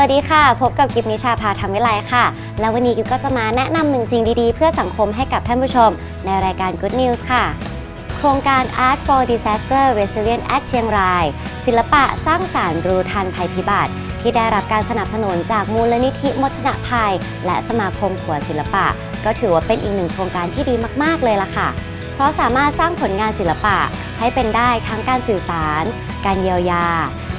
วัสดีค่ะ พบกับกิฟนิชาพาธรรมวิไลค่ะ แล้ววันนี้กิฟก็จะมาแนะนำหนึ่งสิ่งดีๆ เพื่อสังคมให้กับท่านผู้ชม ในรายการ Good News ค่ะ โครงการ Art for Disaster Resilient at เชียงราย ศิลปะสร้างสารรค์รู้ทันภัยพิบัติ ที่ได้รับการสนับสนุนจากมูลนิธิมชนะภัย และสมาคมขัวศิลปะ ก็ถือว่าเป็นอีกหนึ่งโครงการที่ดีมากๆเลยล่ะค่ะ เพราะสามารถสร้างผลงานศิลปะให้เป็นได้ทั้งการสื่อสาร การเยียวยา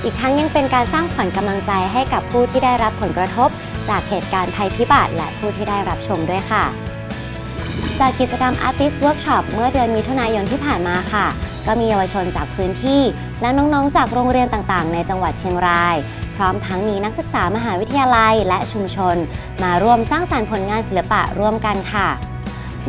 อีกทั้งยังเป็นการสร้างขวัญกำลังใจให้กับผู้ที่ได้รับผลกระทบ จากเหตุการณ์ภัยพิบัติและผู้ที่ได้รับชมด้วยค่ะ จากกิจกรรม Artist Workshop เมื่อเดือนมิถุนายนที่ผ่านมาค่ะ ก็มีเยาวชนจากพื้นที่ และน้องๆ จากโรงเรียนต่างๆ ในจังหวัดเชียงราย พร้อมทั้งมีนักศึกษามหาวิทยาลัยและชุมชน มาร่วมสร้างสรรค์ผลงานศิลปะร่วมกันค่ะ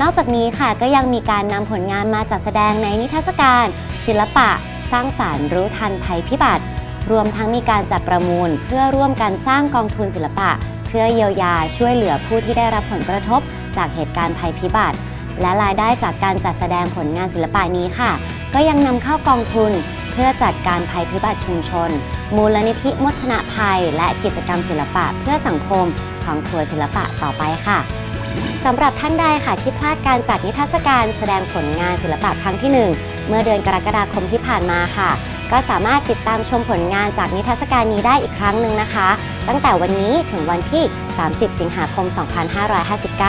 นอกจากนี้ค่ะก็ยังมีการนำผลงานมาจัดแสดงในนิทรรศการ ศิลปะ สร้างสารรค์รู้ทันภัยพิบัติ รวมทั้งมีการจัดประมูล เพื่อร่วมกันสร้างกองทุนศิลปะ เพื่อเยียวยาช่วยเหลือผู้ที่ได้รับผลกระทบ จากเหตุการณ์ภัยพิบัติ และรายได้จากการจัดแสดงผลงานศิลปะนี้ค่ะ ก็ยังนำเข้ากองทุน เพื่อจัดการภัยพิบัติชุมชน มูลนิธิมชนะภัย และกิจกรรมศิลปะเพื่อสังคมของครัวศิลปะต่อไปค่ะสำหรับท่านใดค่ะที่พลาดการจัดนิทรรศการแสดงผลงานศิลปะครั้งที่ 1 เมื่อเดือนกรกฎาคมที่ผ่านมาค่ะ ก็สามารถติดตามชมผลงานจากนิทรรศการนี้ได้อีกครั้งหนึ่งนะคะ ตั้งแต่วันนี้ถึงวันที่ 30 สิงหาคม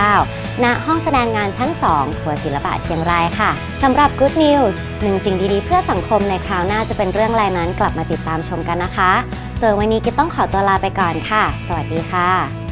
2559 ณ ห้องแสดงงานชั้น2ขัวศิลปะเชียงรายค่ะสำหรับ Good News หนึ่งสิ่งดีๆ เพื่อสังคมในคราวหน้าจะเป็นเรื่องอะไรนั้นกลับมาติดตามชมกันนะคะ ส่วนวันนี้กิ๊บต้องขอตัวลาไปก่อนค่ะ สวัสดีค่ะ